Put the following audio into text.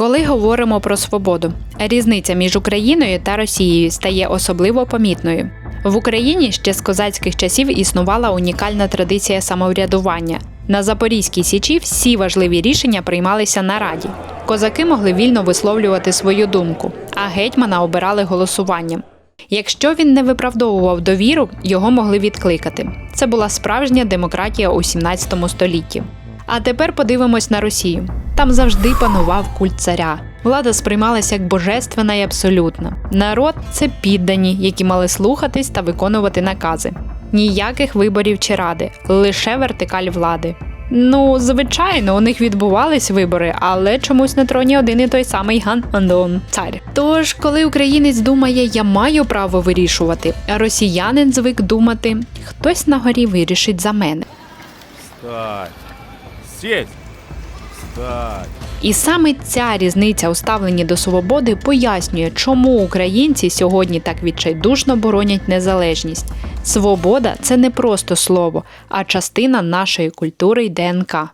Коли говоримо про свободу, різниця між Україною та Росією стає особливо помітною. В Україні ще з козацьких часів існувала унікальна традиція самоврядування. На Запорізькій січі всі важливі рішення приймалися на раді. Козаки могли вільно висловлювати свою думку, а гетьмана обирали голосуванням. Якщо він не виправдовував довіру, його могли відкликати. Це була справжня демократія у 17 столітті. А тепер подивимось на Росію. Там завжди панував культ царя. Влада сприймалася як божественна і абсолютна. Народ це піддані, які мали слухатись та виконувати накази. Ніяких виборів чи ради, лише вертикаль влади. Ну, звичайно, у них відбувались вибори, але чомусь на троні один і той самий Ган Андон цар. Тож, коли українець думає, я маю право вирішувати, а росіянин звик думати, хтось на горі вирішить за мене. Встать. Сеть. Встать. І саме ця різниця у ставленні до свободи пояснює, чому українці сьогодні так відчайдушно боронять незалежність. Свобода це не просто слово, а частина нашої культури й ДНК.